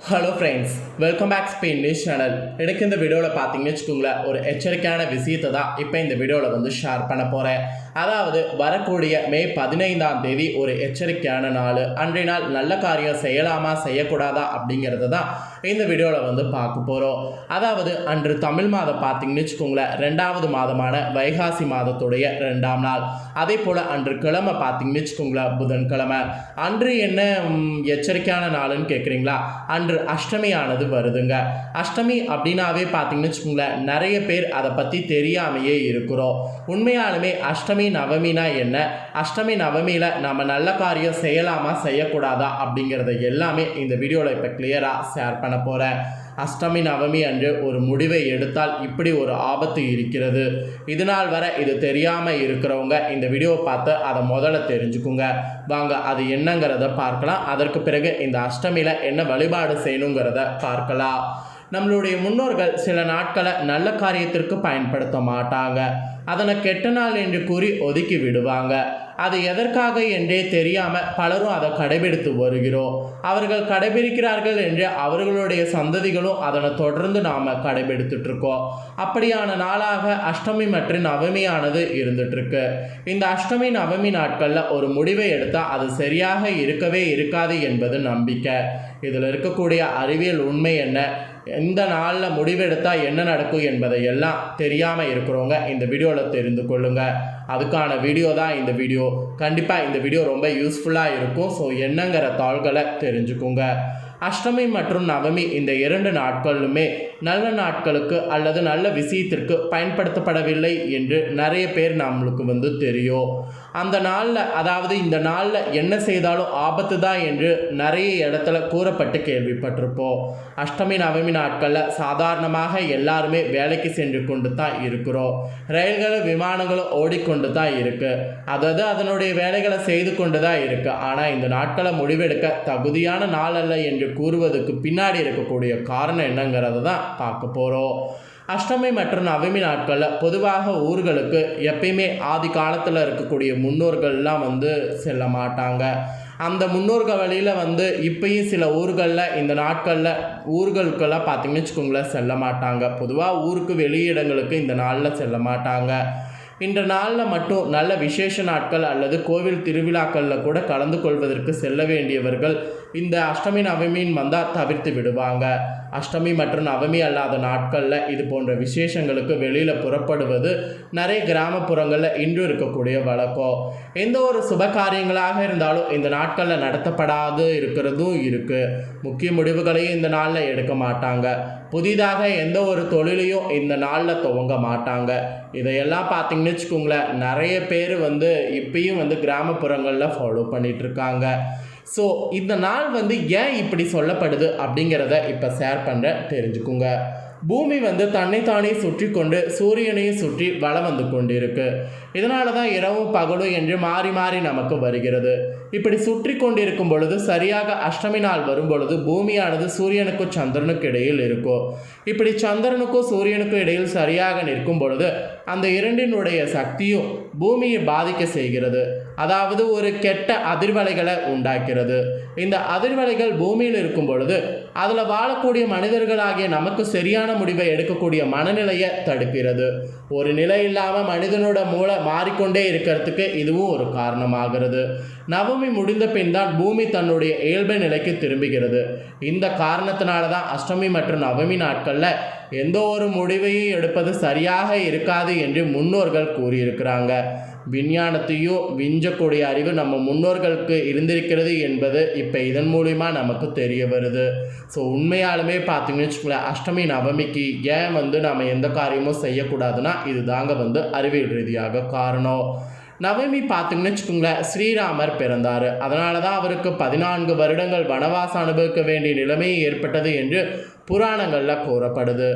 Hello friends welcome back Spain news channel எனக்கு இந்த வீடியோவில் பார்த்தீங்கன்னு வச்சுக்கோங்களேன் ஒரு எச்சரிக்கையான விஷயத்தை தான் இப்போ இந்த வீடியோவில் வந்து ஷேர் பண்ண போகிறேன் அதாவது வரக்கூடிய மே பதினைந்தாம் தேதி ஒரு எச்சரிக்கையான நாள். அன்றைய நாள் நல்ல காரியம் செய்யலாமா செய்யக்கூடாதா அப்படிங்கிறது தான் இந்த வீடியோவில் வந்து பார்க்க போகிறோம் அதாவது அன்று தமிழ் மாதம் பார்த்தீங்கன்னு வச்சுக்கோங்களேன் ரெண்டாவது மாதமான வைகாசி மாதத்துடைய ரெண்டாம் நாள். அதே போல் அன்று கிழமை பார்த்தீங்கன்னு வச்சுக்கோங்களேன் புதன்கிழமை. அன்று என்ன எச்சரிக்கையான நாளுன்னு கேட்குறீங்களா அன்று அஷ்டமியானது வருதுங்க. அஷ்டமி அப்படின்னாவே பார்த்தீங்கன்னு வச்சுக்கோங்களேன் நிறைய பேர் அதை பற்றி தெரியாமையே இருக்கிறோம். உண்மையாலுமே அஷ்டமி நவமினா என்ன? அஷ்டமி நவமியில் நம்ம நல்ல காரியம் செய்யலாமா செய்யக்கூடாதா அப்படிங்கிறத எல்லாமே இந்த வீடியோவில் இப்போ கிளியராக ஷேர் பண்ண போகிறேன் அஷ்டமி நவமி அன்று ஒரு முடிவை எடுத்தால் இப்படி ஒரு ஆபத்து இருக்கிறது. இதனால் வரை இது தெரியாமல் இருக்கிறவங்க இந்த வீடியோவை பார்த்து அதை முதல்ல தெரிஞ்சுக்குங்க. வாங்க அது என்னங்கிறத பார்க்கலாம். அதற்கு பிறகு இந்த அஷ்டமியில் என்ன வழிபாடு செய்யணுங்கிறத பார்க்கலாம். நம்மளுடைய முன்னோர்கள் சில நாட்களை நல்ல காரியத்திற்கு பயன்படுத்த மாட்டாங்க. அதனை கெட்ட நாள் என்று கூறி ஒதுக்கி விடுவாங்க. அது எதற்காக என்றே தெரியாமல் பலரும் அதை கடைபிடித்து வருகிறோம். அவர்கள் கடைபிடிக்கிறார்கள் என்று அவர்களுடைய சந்ததிகளும் அதனை தொடர்ந்து நாம் கடைபிடித்துட்டு இருக்கோம். அப்படியான நாளாக அஷ்டமி மற்றும் நவமியானது இருந்துட்டுருக்கு. இந்த அஷ்டமி நவமி நாட்களில் ஒரு முடிவை எடுத்தால் அது சரியாக இருக்கவே இருக்காது என்பது நம்பிக்கை. இதில் இருக்கக்கூடிய அறிவியல் உண்மை என்ன? இந்த நாளில் முடிவெடுத்தால் என்ன நடக்கும் என்பதை எல்லாம் தெரியாமல் இருக்கிறவங்க இந்த வீடியோவில் தெரிந்து கொள்ளுங்க. அதுக்கான வீடியோ தான் இந்த வீடியோ. கண்டிப்பாக இந்த வீடியோ ரொம்ப யூஸ்ஃபுல்லாக இருக்கும். ஸோ என்னங்கிற தாள்களை தெரிஞ்சுக்குங்க. அஷ்டமி மற்றும் நவமி இந்த இரண்டு நாட்களுமே நல்ல நாட்களுக்கு அல்லது நல்ல விஷயத்திற்கு பயன்படுத்தப்படவில்லை என்று நிறைய பேர் நம்மளுக்கு வந்து தெரியும். அந்த நாளில் அதாவது இந்த நாளில் என்ன செய்தாலும் ஆபத்து தான் என்று நிறைய இடத்துல கூறப்பட்டு கேள்விப்பட்டிருப்போம். அஷ்டமி நவமி நாட்களில் சாதாரணமாக எல்லாருமே வேலைக்கு சென்று கொண்டு தான் இருக்கிறோம். ரயில்களும் விமானங்களும் ஓடிக்கொண்டு தான் இருக்குது அதாவது அதனுடைய வேலைகளை செய்து கொண்டு தான் இருக்குது ஆனால் இந்த நாட்களை முடிவெடுக்க தகுதியான நாள் அல்ல என்று கூறுவதற்கு பின்னாடி இருக்கக்கூடிய காரணம் என்னங்கிறத தான் பார்க்க போகிறோம் அஷ்டமி மற்றும் நவமி நாட்களில் பொதுவாக ஊர்களுக்கு எப்பயுமே ஆதி காலத்தில் இருக்கக்கூடிய முன்னோர்கள்லாம் வந்து செல்ல மாட்டாங்க. அந்த முன்னோர்கள் வழியில் வந்து இப்பயும் சில ஊர்களில் இந்த நாட்களில் ஊர்களுக்கெல்லாம் பார்த்தீங்கன்னு வச்சுக்கோங்களேன் செல்ல மாட்டாங்க. பொதுவாக ஊருக்கு வெளியிடங்களுக்கு இந்த நாளில் செல்ல மாட்டாங்க. இந்த நாளில் மட்டும் நல்ல விசேஷ நாட்கள் அல்லது கோவில் திருவிழாக்களில் கூட கலந்து கொள்வதற்கு செல்ல வேண்டியவர்கள் இந்த அஷ்டமி நவமியின் வந்தால் தவிர்த்து விடுவாங்க. அஷ்டமி மற்றும் நவமி அல்லாத நாட்களில் இது போன்ற விசேஷங்களுக்கு வெளியில் புறப்படுவது நிறைய கிராமப்புறங்களில் இன்று இருக்கக்கூடிய வழக்கம். எந்த ஒரு சுப காரியங்களாக இருந்தாலும் இந்த நாட்களில் நடத்தப்படாது இருக்கிறதும் இருக்குது முக்கிய முடிவுகளையும் இந்த நாளில் எடுக்க மாட்டாங்க. புதிதாக எந்த ஒரு தொழிலையும் இந்த நாளில் துவங்க மாட்டாங்க. இதையெல்லாம் பார்த்தீங்கன்னு வச்சுக்கோங்களேன் நிறைய பேர் வந்து இப்பயும் வந்து கிராமப்புறங்களில் ஃபாலோ பண்ணிகிட்ருக்காங்க ஸோ இந்த நாள் வந்து ஏன் இப்படி சொல்லப்படுது அப்படிங்கிறத இப்போ ஷேர் பண்ண தெரிஞ்சுக்குங்க. பூமி வந்து தன்னைத்தானே சுற்றி கொண்டு சூரியனையும் சுற்றி வலம் வந்து கொண்டு இருக்குது இதனால தான் இரவும் பகலும் என்று மாறி மாறி நமக்கு வருகிறது. இப்படி சுற்றி கொண்டிருக்கும் பொழுது சரியாக அஷ்டமி நாள் வரும் பொழுது பூமியானது சூரியனுக்கும் சந்திரனுக்கு இடையில் இருக்கும் இப்படி சந்திரனுக்கும் சூரியனுக்கும் இடையில் சரியாக நிற்கும் பொழுது அந்த இரண்டினுடைய சக்தியும் பூமியை பாதிக்க செய்கிறது. அதாவது ஒரு கெட்ட அதிர்வலைகளை உண்டாக்கிறது. இந்த அதிர்வலைகள் பூமியில் இருக்கும் பொழுது அதில் வாழக்கூடிய மனிதர்களாகிய நமக்கு சரியான முடிவை எடுக்கக்கூடிய மனநிலையை தடுக்கிறது. ஒரு நிலை இல்லாமல் மனிதனோட மூளை மாறிக்கொண்டே இருக்கிறதுக்கு இதுவும் ஒரு காரணமாகிறது. நவமி முடிந்த பின் தான் பூமி தன்னுடைய இயல்பு நிலைக்கு திரும்புகிறது. இந்த காரணத்தினால தான் அஷ்டமி மற்றும் நவமி நாட்களில் எந்த ஒரு முடிவையும் எடுப்பது சரியாக இருக்காது என்று முன்னோர்கள் கூறியிருக்கிறாங்க. விஞ்ஞானத்தையும் விஞ்சக்கூடிய அறிவு நம்ம முன்னோர்களுக்கு இருந்திருக்கிறது என்பது இப்போ இதன் மூலிமா நமக்கு தெரிய வருது. ஸோ உண்மையாலுமே பார்த்தீங்கன்னு வச்சுக்கோங்களேன் அஷ்டமி நவமிக்கு ஏன் வந்து நம்ம எந்த காரியமும் செய்யக்கூடாதுன்னா இது தாங்க வந்து அறிவியல் ரீதியாக காரணம். நவமி பார்த்தீங்கன்னு வச்சுக்கோங்களேன் ஸ்ரீராமர் பிறந்தார். அதனால தான் அவருக்கு பதினான்கு வருடங்கள் வனவாசம் அனுபவிக்க வேண்டிய நிலைமை ஏற்பட்டது என்று புராணங்களில் கூறப்படுது.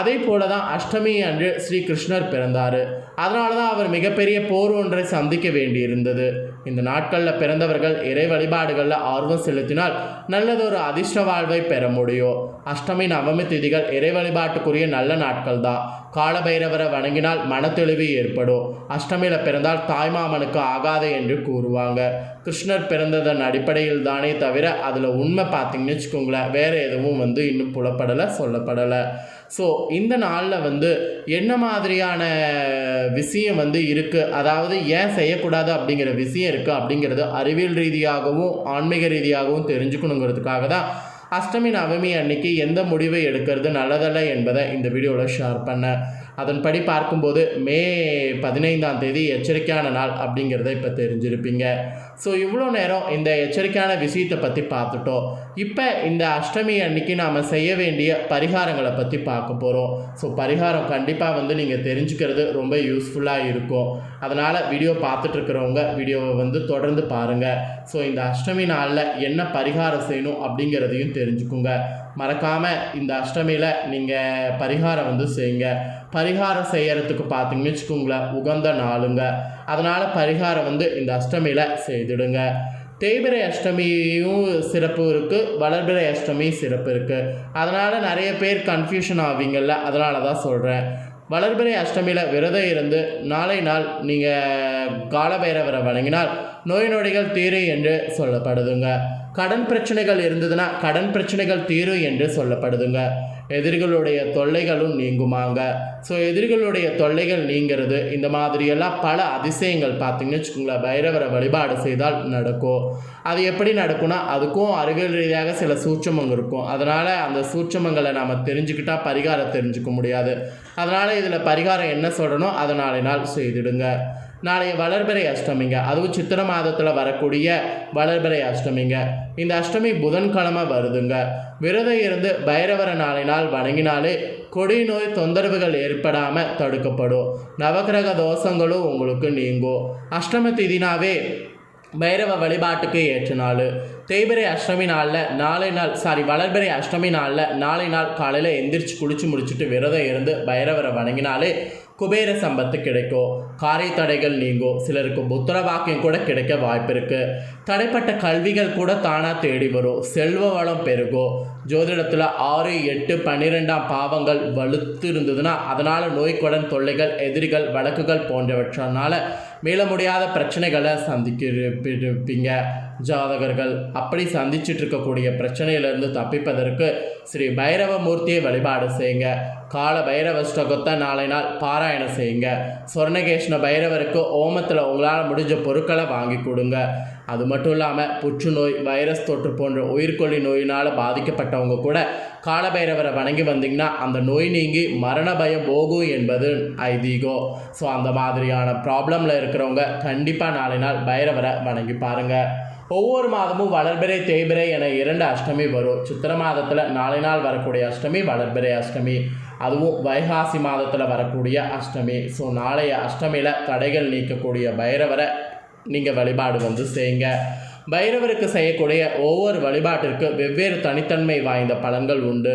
அதே போல தான் அஷ்டமி அன்று ஸ்ரீ கிருஷ்ணர் பிறந்தார். அதனால தான் அவர் மிகப்பெரிய போர் ஒன்றை சந்திக்க வேண்டியிருந்தது. இந்த நாட்களில் பிறந்தவர்கள் இறை வழிபாடுகளில் ஆர்வம் செலுத்தினால் நல்லதொரு அதிர்ஷ்ட வாழ்வை பெற முடியும். அஷ்டமி நவமி திதிகள் இறை வழிபாட்டுக்குரிய நல்ல நாட்கள் தான் காலபைரவரை வணங்கினால் மனத்தெளிவு ஏற்படும். அஷ்டமியில் பிறந்தால் தாய்மாமனுக்கு ஆகாது என்று கூறுவாங்க. கிருஷ்ணர் பிறந்ததன் அடிப்படையில் தானே தவிர அதில் உண்மை பார்த்தீங்கன்னு வச்சுக்கோங்களேன் வேறு எதுவும் வந்து இன்னும் புலப்படலை சொல்லப்படலை. ஸோ இந்த நாளில் வந்து என்ன மாதிரியான விஷயம் வந்து இருக்குது அதாவது ஏன் செய்யக்கூடாது அப்படிங்கிற விஷயம் இருக்குது அப்படிங்கிறது அறிவியல் ரீதியாகவும் ஆன்மீக ரீதியாகவும் தெரிஞ்சுக்கணுங்கிறதுக்காக தான் அஷ்டமி நவமி அன்னைக்கு எந்த முடிவை எடுக்கிறது நல்லதல்ல என்பதை இந்த வீடியோவில் ஷேர் பண்ணேன். அதன்படி பார்க்கும்போது மே பதினைந்தாம் தேதி எச்சரிக்கையான நாள் அப்படிங்கிறத இப்போ தெரிஞ்சிருப்பீங்க. ஸோ இவ்வளோ நேரம் இந்த எச்சரிக்கையான விஷயத்தை பற்றி பார்த்துட்டோம். இப்போ இந்த அஷ்டமி அன்னைக்கு நாம் செய்ய வேண்டிய பரிகாரங்களை பற்றி பார்க்க போகிறோம் ஸோ பரிகாரம் கண்டிப்பாக வந்து நீங்கள் தெரிஞ்சுக்கிறது ரொம்ப யூஸ்ஃபுல்லாக இருக்கும். அதனால் வீடியோ பார்த்துட்ருக்கிறவங்க வீடியோவை வந்து தொடர்ந்து பாருங்கள் ஸோ இந்த அஷ்டமி நாளில் என்ன பரிகாரம் செய்யணும் அப்படிங்கிறதையும் தெரிஞ்சுக்குங்க. மறக்காமல் இந்த அஷ்டமியில் நீங்கள் பரிகாரம் வந்து செய்யுங்க. பரிகாரம் செய்கிறதுக்கு பார்த்தீங்கன்னு வச்சுக்கோங்களேன் உகந்த நாளுங்க. அதனால் பரிகாரம் வந்து இந்த அஷ்டமியில் செய்துடுங்க. தேய்பிரை அஷ்டமியும் சிறப்பு இருக்குது வளர்பிரை அஷ்டமி சிறப்பு இருக்குது அதனால் நிறைய பேர் கன்ஃபியூஷன் ஆவீங்கள்ல அதனால தான் சொல்கிறேன் வளர்பிறை அஷ்டமியில் விரதம் இருந்து நாளை நாள் நீங்கள் காலபைரவரை வழங்கினால் நோய் நொடிகள் தீரும் என்று சொல்லப்படுதுங்க. கடன் பிரச்சனைகள் இருந்ததுன்னா கடன் பிரச்சனைகள் தீரும் என்று சொல்லப்படுதுங்க. எதிரிகளுடைய தொல்லைகளும் நீங்குமாங்க. ஸோ எதிரிகளுடைய தொல்லைகள் நீங்கிறது இந்த மாதிரியெல்லாம் பல அதிசயங்கள் பார்த்தீங்கன்னு வச்சுக்கோங்களேன். பைரவரை வழிபாடு செய்தால் நடக்கும். அது எப்படி நடக்கும்னா அதுக்கும் அறிவியல் ரீதியாக சில சூட்சமங்கள் இருக்கும். அதனால் அந்த சூட்சமங்களை நாம் தெரிஞ்சுக்கிட்டால் பரிகாரம் தெரிஞ்சுக்க முடியாது. அதனால் இதில் பரிகாரம் என்ன சொல்லணும் அதை நாளை நாள் செய்திடுங்க. நாளைய வளர்பிறை அஷ்டமிங்க. அதுவும் சித்திர மாதத்தில் வரக்கூடிய வளர்பிறை அஷ்டமிங்க. இந்த அஷ்டமி புதன்கிழமை வருதுங்க. விரதம் இருந்து பைரவர நாளை நாள் வணங்கினாலே கொடி நோய் தொந்தரவுகள் ஏற்படாமல் தடுக்கப்படும். நவகிரக தோஷங்களும் உங்களுக்கு நீங்கும். அஷ்டம திதினாவே பைரவ வழிபாட்டுக்கு ஏற்ற நாள். தேய்பிரை அஷ்டமி நாளில் நாளை நாள் சாரி வளர்பிறை அஷ்டமி நாளில் நாளை நாள் காலையில் எந்திரிச்சு குளிச்சு முடிச்சுட்டு விரதம் இருந்து பைரவரை வணங்கினாலே குபேர சம்பத்து கிடைக்கும். காரை தடைகள் நீங்கும் சிலருக்கு புத்திர வாக்கியம் கூட கிடைக்க வாய்ப்பு இருக்குது தடைப்பட்ட கல்விகள் கூட தானாக தேடி வரும். செல்வ வளம் பெருகும் ஜோதிடத்தில் ஆறு எட்டு பன்னிரெண்டாம் பாவங்கள் வலுத்து இருந்ததுன்னா அதனால் நோய்க்குடன் தொல்லைகள் எதிரிகள் வழக்குகள் போன்றவற்றனால மீள முடியாத பிரச்சனைகளை சந்திக்கிருப்பீங்க ஜாதகர்கள் அப்படி சந்திச்சுட்டு இருக்கக்கூடிய பிரச்சனையிலிருந்து தப்பிப்பதற்கு ஸ்ரீ பைரவ மூர்த்தியை வழிபாடு செய்யுங்க. கால பைரவ பைரவஷ்டகத்தை நாளை நாள் பாராயணம் செய்யுங்க. சொர்ணகேஷ்ண பைரவருக்கு ஓமத்தில் உங்களால் முடிஞ்ச பொருட்களை வாங்கி கொடுங்க. அது மட்டும் இல்லாமல் புற்றுநோய் வைரஸ் தொற்று போன்ற உயிர்கொல்லி நோயினால் பாதிக்கப்பட்டவங்க கூட காலபைரவரை வணங்கி வந்தீங்கன்னா அந்த நோய் நீங்கி மரண பயம் போகும் என்பது ஐதீகம் ஸோ அந்த மாதிரியான ப்ராப்ளமில் இருக்கிறவங்க கண்டிப்பாக நாளை நாள் பைரவரை வணங்கி பாருங்கள் ஒவ்வொரு மாதமும் வளர்பிறை தேய்பிறை என இரண்டு அஷ்டமி வரும். சித்திர மாதத்தில் நாளை நாள் வரக்கூடிய அஷ்டமி வளர்பிறை அஷ்டமி. அதுவும் வைகாசி மாதத்தில் வரக்கூடிய அஷ்டமி. ஸோ நாளைய அஷ்டமியில் தடைகள் நீக்கக்கூடிய பைரவரை நீங்கள் வழிபாடு வந்து செய்யுங்க. பைரவருக்கு செய்யக்கூடிய ஒவ்வொரு வழிபாட்டிற்கு வெவ்வேறு தனித்தன்மை வாய்ந்த பலன்கள் உண்டு.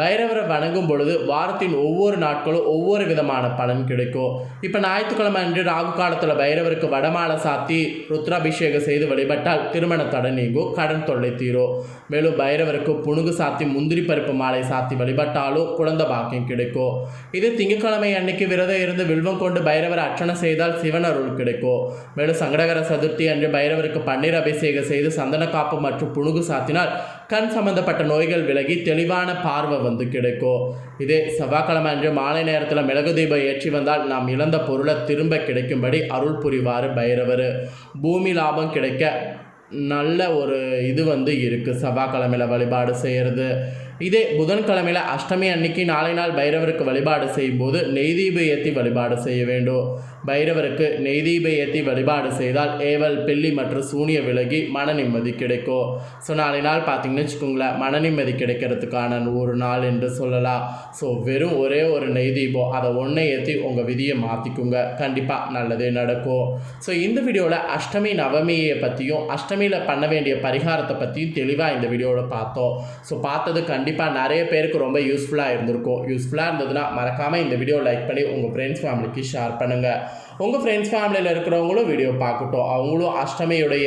பைரவரை வணங்கும் பொழுது வாரத்தின் ஒவ்வொரு நாட்களும் ஒவ்வொரு விதமான பலன் கிடைக்கும். இப்போ ஞாயிற்றுக்கிழமை அன்று ராகு காலத்தில் பைரவருக்கு வடமாலை சாத்தி ருத்ராபிஷேகம் செய்து வழிபட்டால் திருமண தடை நீங்கும் கடன் தொல்லை தீரும். மேலும் பைரவருக்கு புணுகு சாத்தி முந்திரி பருப்பு மாலை சாத்தி வழிபட்டாலும் குழந்தை பாக்கியம் கிடைக்கும். இது திங்கட்கிழமை அன்னைக்கு விரதம் இருந்து வில்வம் கொண்டு பைரவர் அர்ச்சனை செய்தால் சிவன் அருள் கிடைக்கும். மேலும் சங்கடகர சதுர்த்தி அன்று பைரவருக்கு பன்னீர் அபிஷேகம் செய்து சந்தன காப்பு மற்றும் புணுகு சாத்தினால் கண் சம்பந்தப்பட்ட நோய்கள் விலகி தெளிவான பார்வை வந்து கிடைக்கும். இதே செவ்வாய்க்கிழமை அன்று மாலை நேரத்தில் மிளகு தீபம் ஏற்றி வந்தால் நாம் இழந்த பொருளை திரும்ப கிடைக்கும்படி அருள் புரிவார் பைரவர். பூமி லாபம் கிடைக்க நல்ல ஒரு இது வந்து இருக்குது செவ்வாய்க்கிழமையில் வழிபாடு செய்கிறது இதே புதன்கிழமையில் அஷ்டமி அன்னைக்கு நாளை நாள் பைரவருக்கு வழிபாடு செய்யும்போது நெய்தீப ஏற்றி வழிபாடு செய்ய வேண்டும். பைரவருக்கு நெய்தீப ஏற்றி வழிபாடு செய்தால் ஏவல் பில்லி மற்றும் சூனிய விலகி மன நிம்மதி கிடைக்கும். ஸோ நாளை நாள் பார்த்தீங்கன்னு வச்சுக்கோங்களேன் மன நிம்மதி கிடைக்கிறதுக்கான ஒரு நாள் என்று சொல்லலாம். ஸோ வெறும் ஒரே ஒரு நெய் தீபம் அதை ஒன்றை ஏற்றி உங்கள் விதியை மாற்றிக்குங்க கண்டிப்பாக நல்லதே நடக்கும். ஸோ இந்த வீடியோவில் அஷ்டமி நவமியை பற்றியும் அஷ்டமியில் பண்ண வேண்டிய பரிகாரத்தை பற்றியும் தெளிவாக இந்த வீடியோவில் பார்த்தோம். ஸோ பார்த்தது கண்டிப்பாக கண்டிப்பாக நிறைய பேருக்கு ரொம்ப யூஸ்ஃபுல்லாக இருந்திருக்கும். யூஸ்ஃபுல்லாக இருந்ததுன்னா மறக்காமல் இந்த வீடியோ லைக் பண்ணி உங்கள் ஃப்ரெண்ட்ஸ் ஃபேமிலிக்கு ஷேர் பண்ணுங்கள் உங்கள் ஃப்ரெண்ட்ஸ் ஃபேமிலியில் இருக்கிறவங்களும் வீடியோ பார்க்கட்டும். அவங்களும் அஷ்டமியுடைய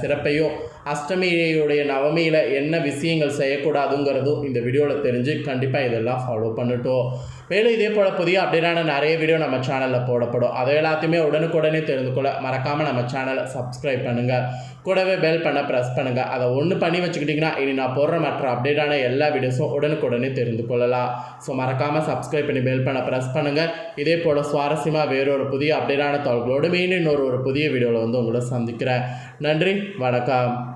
சிறப்பையும் அஷ்டமியுடைய நவமியில் என்ன விஷயங்கள் செய்யக்கூடாதுங்கிறதும் இந்த வீடியோவில் தெரிஞ்சு கண்டிப்பாக இதெல்லாம் ஃபாலோ பண்ணட்டும். மேலும் இதே போல் புதிய அப்டேட்டான நிறைய வீடியோ நம்ம சேனலில் போடப்படும். அதை எல்லாத்தையுமே உடனுக்குடனே தெரிந்து கொள்ள மறக்காமல் நம்ம சேனலை சப்ஸ்கிரைப் பண்ணுங்கள் கூடவே பெல் பண்ண ப்ரெஸ் பண்ணுங்கள் அதை ஒன்று பண்ணி வச்சுக்கிட்டிங்கன்னா இனி நான் போடுற மற்ற அப்டேட்டான எல்லா வீடியோஸும் உடனுக்குடனே தெரிந்து கொள்ளலாம். ஸோ மறக்காமல் சப்ஸ்கிரைப் பண்ணி பெல் பண்ண ப்ரெஸ் பண்ணுங்கள் இதே போல் சுவாரஸ்யமாக வேறொரு புதிய அப்டேட்டான தகவல்களோடு மீண்டும் இன்னொரு ஒரு புதிய வீடியோவில் வந்து உங்களை சந்திக்கிறேன். நன்றி வணக்கம்.